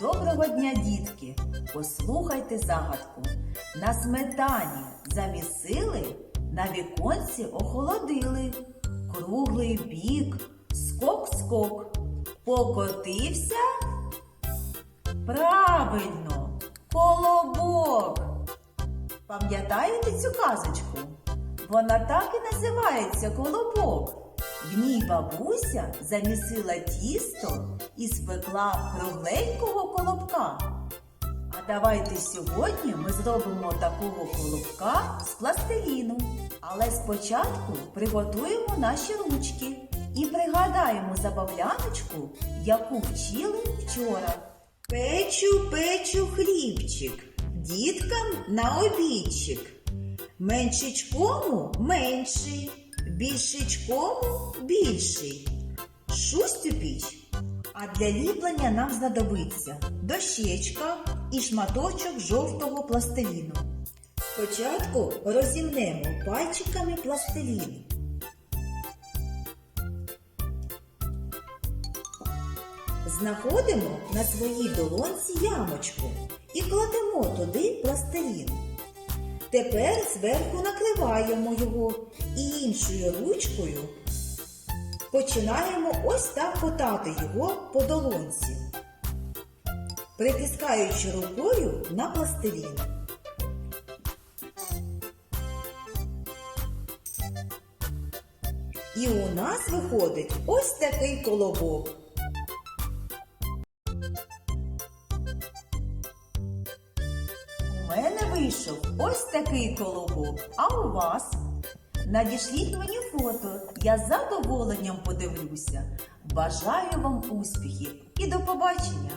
Доброго дня, дітки! Послухайте загадку. На сметані замісили, на віконці охолодили. Круглий бік, скок-скок. Покотився. Правильно, колобок. Пам'ятаєте цю казочку? Вона так і називається колобок. В ній бабуся замісила тісто і спекла кругленького колобка. А давайте сьогодні ми зробимо такого колобка з пластиліну. Але спочатку приготуємо наші ручки і пригадаємо забавляночку, яку вчили вчора. Печу, печу хлібчик, діткам на обідчик. Меншичкому менший, більшичкому більший. Шусть у піч. А для ліплення нам знадобиться дощечка і шматочок жовтого пластиліну. Спочатку розімнемо пальчиками пластилін. Знаходимо на своїй долонці ямочку і кладемо туди пластилін. Тепер зверху накриваємо його і іншою ручкою починаємо ось так котати його по долонці, притискаючи рукою на пластилін. І у нас виходить ось такий колобок. Мене вийшов ось такий колобок, а у вас? Надішліть мені фото, я з задоволенням подивлюся. Бажаю вам успіхів і до побачення!